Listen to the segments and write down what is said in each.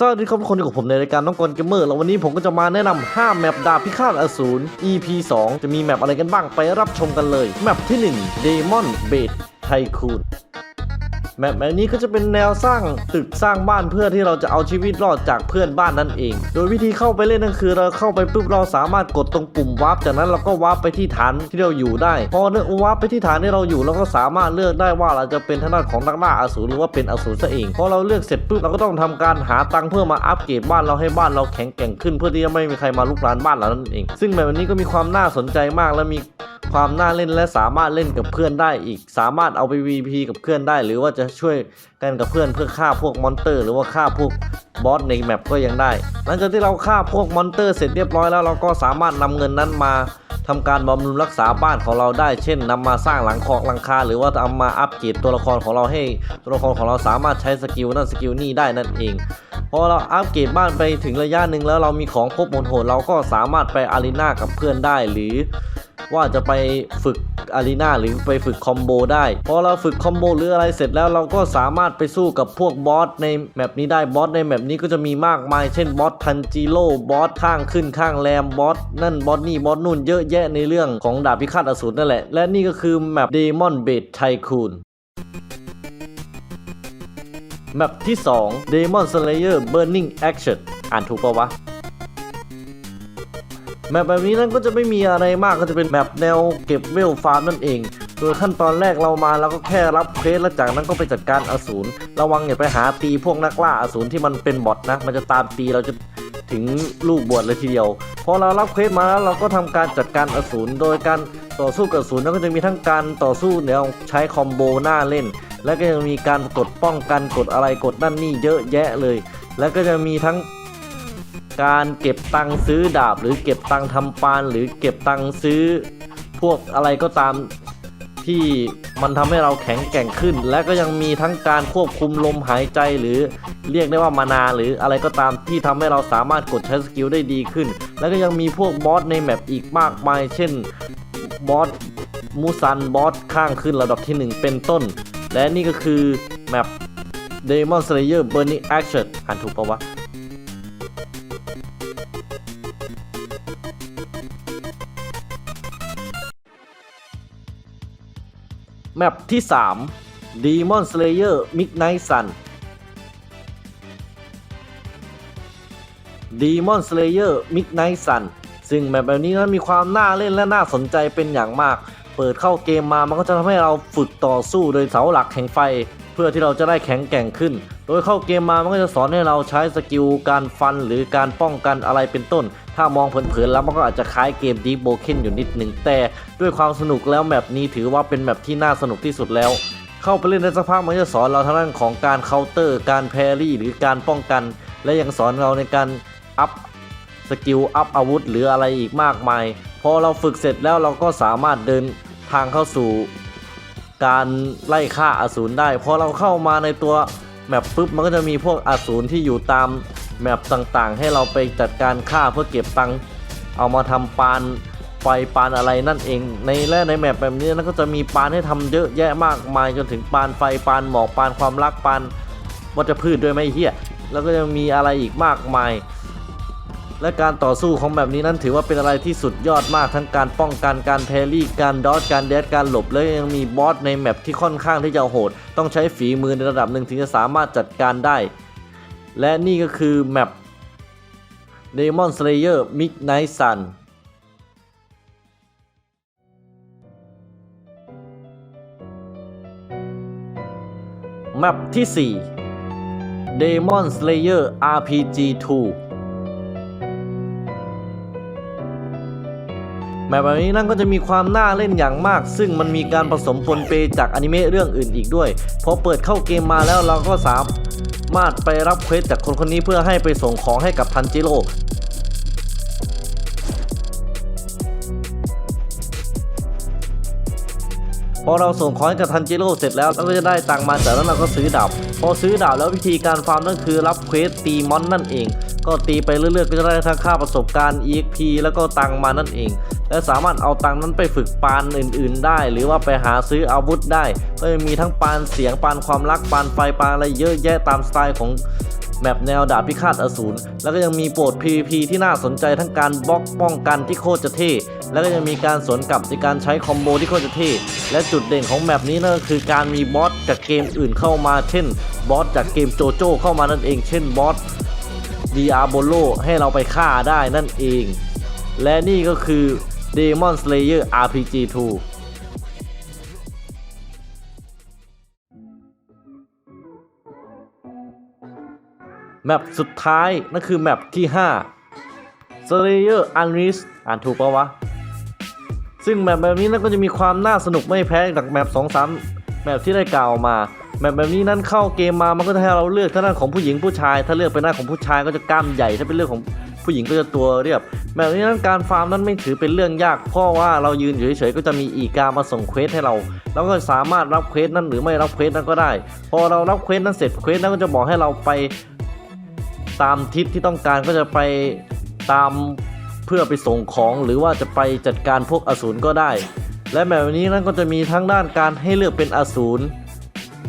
สวัสดีครับทุกคนอยู่กับผมในรายการน้องกลเกมเมอร์แล้ววันนี้ผมก็จะมาแนะนำ5แมปดาบพิฆาตอสูร EP 2 จะมีแมปอะไรกันบ้างไปรับชมกันเลย แมปที่ 1 Demon Bait Tycoon แมปแบบนี้ก็จะเป็นแนวสร้างตึกสร้างบ้านเพื่อที่เราจะเอาชีวิตรอดจากเพื่อนบ้านนั่นเอง โดยวิธีเข้าไปเล่นนั่นคือเราเข้าไปปุ๊บเราสามารถกดตรงปุ่มวาร์ปจากนั้นเราก็วาร์ปไปที่ฐานที่เราอยู่ได้ พอเนื้อวาร์ปไปที่ฐานที่เราอยู่เราก็สามารถเลือกได้ว่าเราจะเป็นทางด้านของนักล่าอสูรหรือว่าเป็นอสูรซะเองพอเราเลือกเสร็จปุ๊บเราก็ต้องทำการหาตังค์เพื่อมาอัปเกรดบ้านเราให้บ้านเราแข็งแกร่งขึ้น เพื่อที่จะไม่มีใครมาลุกรานบ้านเรานั่นเอง ซึ่งแบบนี้ก็มีความน่าสนใจมากและมีความน่าเล่นและสามารถเล่นกับเพื่อนได้อีก สามารถเอาไป VP กับเพื่อนได้ หรือว่าจะช่วยกันกับเพื่อนเพื่อฆ่าพวกมอนเตอร์ หรือว่าฆ่าพวกบอสในแมปก็ยังได้ หลังจากที่เราฆ่าพวกมอนเตอร์เสร็จเรียบร้อยแล้วเราก็สามารถนำเงินนั้นมาทำการบำรุงรักษาบ้านของเราได้ เช่นนำมาสร้างหลังคอกหลังคา หรือว่าเอามาอัปเกรดตัวละครของเราให้ตัวละครของเราสามารถใช้สกิลนั่นสกิลนี่ได้นั่นเอง พอเราอัปเกรดบ้านไปถึงระยะหนึ่งแล้วเรามีของครบหมดโหดเราก็สามารถไปอารีนากับเพื่อนได้หรือ ว่าจะไปฝึกอารีนาหรือไปฝึกคอมโบได้ พอเราฝึกคอมโบหรืออะไรเสร็จแล้วเราก็สามารถไปสู้กับพวกบอสในแมปนี้ได้บอสในแมปนี้ก็จะมีมากมาย เช่นบอสทันจิโร่บอสข้างขึ้นข้างแรมบอสนั่นบอสนี่บอสนู่นเยอะแยะในเรื่องของดาบพิฆาตอสูรนั่นแหละ และนี่ก็คือแมป Demon Bait Tycoon แมปที่ 2 Demon Slayer Burning Action อ่านถูกปะวะ แมปแบบนี้นั้นก็จะไม่มีอะไรมากก็จะเป็นแบบแนวเก็บเวลฟาร์มนั่นเอง โดยขั้นตอนแรกเรามาเราก็แค่รับเควสแล้วจากนั้นก็ไปจัดการอสูรระวังอย่าไปหาตีพวกนักล่าอสูรที่มันเป็นบอทนะ มันจะตามตีเราจะถึงลูกบวชเลยทีเดียว พอเรารับเควสมาแล้วเราก็ทำการจัดการอสูรโดยการต่อสู้กับอสูรนั้นก็จะมีทั้งการต่อสู้แนวใช้คอมโบหน้าเล่น และก็ยังมีการกดป้องกันกดอะไรกดนั่นนี่เยอะแยะเลย แล้วก็จะมีทั้ง การเก็บตังค์ซื้อดาบ หรือเก็บตังค์ทำปาน หรือเก็บตังค์ซื้อ พวกอะไรก็ตามที่มันทำให้เราแข็งแกร่งขึ้น และก็ยังมีทั้งการควบคุมลมหายใจหรือเรียกได้ว่ามานาหรืออะไรก็ตามที่ทำให้เราสามารถกดใช้สกิลได้ดีขึ้น แล้วก็ยังมีพวกบอสในแมปอีกมากมาย เช่นบอสมูซันบอสข้างขึ้นระดับที่ 1 เป็นต้น และนี่ก็คือแมป Demon Slayer Burning Action อ่านถูกปะวะ แมปที่ 3 Demon Slayer Midnight Sun Demon Slayer Midnight Sun ซึ่งแมปแบบนี้นั้นมีความน่าเล่นและน่าสนใจเป็นอย่างมาก เปิดเข้าเกมมามันก็จะทำให้เราฝึกต่อสู้โดยเสาหลักแห่งไฟ พื่อที่เราจะได้แข็งแกร่งขึ้น โดยเข้าเกมมามันก็จะสอนให้เราใช้สกิลการฟันหรือการป้องกันอะไรเป็นต้น ถ้ามองเผินๆแล้วมันก็อาจจะคล้ายเกม Deep Broken อยู่นิดหนึ่งแต่ ด้วยความสนุกแล้วแมปนี้ถือว่าเป็นแมปที่น่าสนุกที่สุดแล้วเข้าไปเล่นในสักพักมันจะสอนเราทางด้านของการเคาน์เตอร์ การแพรี่ หรือการป้องกัน และยังสอนเราในการอัพสกิลอัพอาวุธหรืออะไรอีกมากมาย พอเราฝึกเสร็จแล้วเราก็สามารถเดินทางเข้าสู่ การไล่ฆ่าอสูรได้พอเราเข้ามาในตัวแมปปุ๊บมันก็จะมีพวกอสูรที่อยู่ตามแมปต่างๆ ให้เราไปจัดการฆ่าเพื่อเก็บตังค์เอามาทำปานไฟปานอะไรนั่นเอง ในและในแมปแบบนี้นะก็จะมีปานให้ทำเยอะแยะมากมายจนถึงปานไฟปานหมอกปานความรักปานวัชพืชด้วยไหมเฮียแล้วก็ยังมีอะไรอีกมากมาย และการต่อสู้ของแบบนี้นั้นถือว่าเป็นอะไรที่สุดยอดมากทั้งการป้องกันการแพรี่การดอดการเดดการหลบและยังมีบอสในแมปที่ค่อนข้างที่จะโหด ต้องใช้ฝีมือในระดับหนึ่งถึงจะสามารถจัดการได้ และนี่ก็คือแมป Demon Slayer Midnight Sun แมปที่ 4 Demon Slayer RPG 2 แมปแบบนี้นั่นก็จะมีความน่าเล่นอย่างมาก ซึ่งมันมีการผสมปนเปจากอนิเมะเรื่องอื่นอีกด้วย พอเปิดเข้าเกมมาแล้วเราก็สามารถไปรับเควสจากคนคนนี้เพื่อให้ไปส่งของให้กับทันจิโร่พอเราส่งของให้กับทันจิโร่เสร็จแล้วเราก็จะได้ตังมาจากนั้นเราก็ซื้อดาบพอซื้อดาบแล้ววิธีการฟาร์มนั่นคือรับเควสตีมอนนั่นเอง ก็ตีไปเรื่อยๆก็จะได้ทั้งค่าประสบการณ์ EXP แล้วก็ตังมานั่นเอง และสามารถเอาตังนั้นไปฝึกปานอื่น ๆ ได้ หรือว่าไปหาซื้ออาวุธได้ ก็จะมีทั้งปานเสียงปานความรักปานไฟปานอะไรเยอะแยะตามสไตล์ของแมปแนวดาบพิฆาตอสูร แล้วก็ยังมีโปรด PVP ที่น่าสนใจทั้งการบล็อกป้องกันที่โคตรจะเท่ แล้วก็ยังมีการสวนกลับในการใช้คอมโบที่โคตรจะเท่ และจุดเด่นของแมปนี้นั่นก็คือการมีบอสจากเกมอื่นเข้ามา เช่น บอสจากเกมโจโจ้เข้ามานั่นเอง เช่นบอส Diabolo ให้เราไปฆ่าได้นั่นเอง และนี่ก็คือ Demon Slayer RPG 2แมปสุดท้าย นั่นคือแมปที่ 5 Slayer Unleashed อ่านถูกปะวะ ซึ่งแมปแบบนี้นั่นก็จะมีความน่าสนุกไม่แพ้จากแมป2 3แมปที่ได้กล่าวมา แมปแบบนี้นั้นเข้าเกมมามันก็จะให้เราเลือกทั้งด้านของผู้หญิงผู้ชาย ถ้าเลือกเป็นหน้าของผู้ชายก็จะกล้ามใหญ่ถ้าเป็นเรื่องของ ผู้หญิงก็จะตัวเรียบ แบบนี้นั้นการฟาร์มนั้นไม่ถือเป็นเรื่องยาก เพราะว่าเรายืนอยู่เฉยๆก็จะมีอีกามาส่งเควสให้เราเราก็สามารถรับเควสนั้นหรือไม่รับเควสนั้นก็ได้ พอเรารับเควสนั้นเสร็จเควสนั้นก็จะบอกให้เราไปตามทิศที่ต้องการก็จะไปตามเพื่อไปส่งของหรือว่าจะไปจัดการพวกอสูรก็ได้ และแบบนี้นั่นก็จะมีทั้งด้านการให้เลือกเป็นอสูร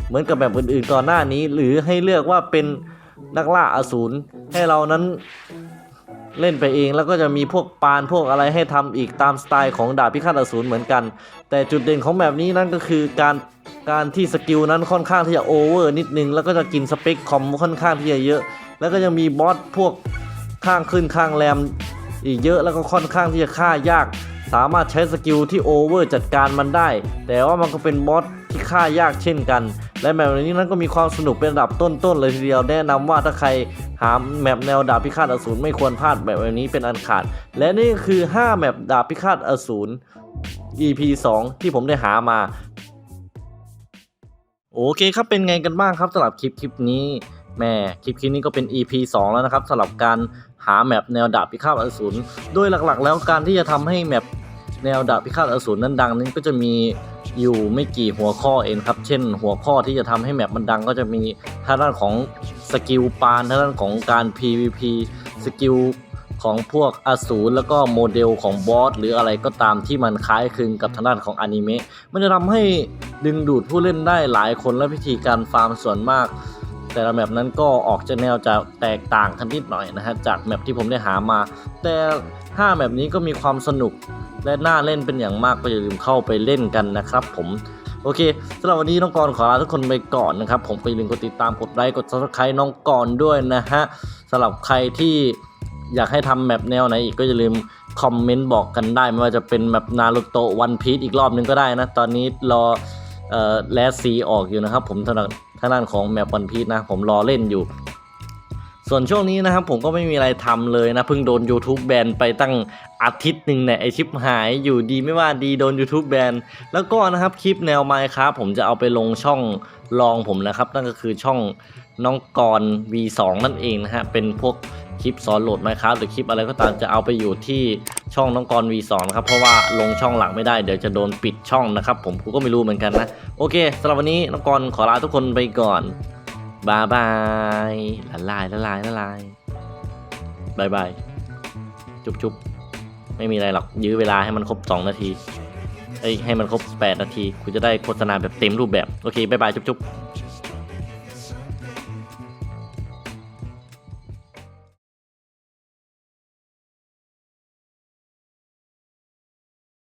เหมือนกับแบบอื่นๆก่อนหน้านี้ หรือให้เลือกว่าเป็นนักล่าอสูรให้เรานั้น เล่นไปเองแล้วก็จะมีพวกปานพวกอะไรให้ทำอีกตามสไตล์ของดาบพิฆาตอสูรเหมือนกัน แต่จุดเด่นของแบบนี้นั่นก็คือการการที่สกิลนั้นค่อนข้างที่จะโอเวอร์นิดนึง แล้วก็จะกินสเปคคอมค่อนข้างที่จะเยอะ แล้วก็ยังมีบอสพวกข้างขึ้นข้างแรมอีกเยอะแล้วก็ค่อนข้างที่จะฆ่ายาก สามารถใช้สกิลที่โอเวอร์จัดการมันได้ แต่ว่ามันก็เป็นบอสที่ฆ่ายากเช่นกัน และแมปนี้นั้นก็มีความสนุกเป็นระดับต้นๆเลยทีเดียวแนะนำว่าถ้าใครหาแมปแนวดาบพิฆาตอสูรไม่ควรพลาดแบบนี้เป็นอันขาด และนี่คือ 5 แมปดาบพิฆาตอสูร EP 2 ที่ผมได้หามา โอเคครับเป็นไงกันบ้างครับสำหรับคลิปคลิปนี้แม่คลิปคลิปนี้ก็เป็น EP 2 แล้วนะครับสำหรับการหาแมปแนวดาบพิฆาตอสูรโดยหลักๆ แล้วการที่จะทำให้แมป แนวดาบพิฆาตอสูรนั้นดังนั้นก็จะมีอยู่ไม่กี่หัวข้อเองครับ เช่น หัวข้อที่จะทำให้แมปมันดังก็จะมีทางด้านของสกิลปานทางด้านของการ PVP สกิลของพวกอสูรแล้วก็โมเดลของบอสหรืออะไรก็ตามที่มันคล้ายคลึงกับทางด้านของอนิเมะมันจะทำให้ดึงดูดผู้เล่นได้หลายคนและวิธีการฟาร์มส่วนมาก แต่ละแมปนั้นก็ออกจะแนวจะแตกต่างกันนิดหน่อยนะฮะจากแมปที่ผมได้หามา แต่ 5 แมปนี้ก็มีความสนุกและน่าเล่นเป็นอย่างมากก็อย่าลืมเข้าไปเล่นกันนะครับผมโอเคสำหรับวันนี้น้องกรขอลาทุกคนไปก่อนนะครับ ผมก็ย่าลืมกดติดตามกดไลค์กด subscribe น้องกรด้วยนะฮะสำหรับใครที่อยากให้ทำแมปแนวไหนอีกก็อย่าลืมคอมเมนต์บอกกันได้ ไม่ว่าจะเป็นแมปนารูโตะวันพีซอีกรอบนึงก็ได้นะ ตอนนี้รอออแลสซีออกอยู่นะครับผมทางด้าน ทางด้านของแมปวันพีชนะ ผมรอเล่นอยู่ ส่วนช่วงนี้นะครับผมก็ไม่มีอะไรทำเลยนะ เพิ่งโดน YouTube แบนไปตั้งอาทิตย์หนึ่งเนี่ยไอชิปหายอยู่ดีไม่ว่าดีโดน YouTube แบนแล้วก็นะครับคลิปแนวไมค์ครับผมจะเอาไปลงช่องรองผมนะครับ นั่นก็คือช่องน้องกร V2 นั่นเองนะฮะเป็นพวก คลิปสอนโหลดไมครับหรือคลิปอะไรก็ตามจะเอาไปอยู่ที่ช่องน้องกร V2 นะครับเพราะว่าลงช่องหลักไม่ได้เดี๋ยวจะโดนปิดช่องนะครับ ผมกูก็ไม่รู้เหมือนกันนะ โอเคสำหรับวันนี้น้องกรขอลาทุกคนไปก่อนบายบายละลายละลายละลายบายบายจุ๊บจุ๊บไม่มีอะไรหรอกยื้อเวลาให้มันครบ 2 นาทีเอ้ยให้มันครบ 8 นาทีคุณจะได้โฆษณาแบบเต็มรูปแบบ โอเคบายบายจุ๊บจุ๊บ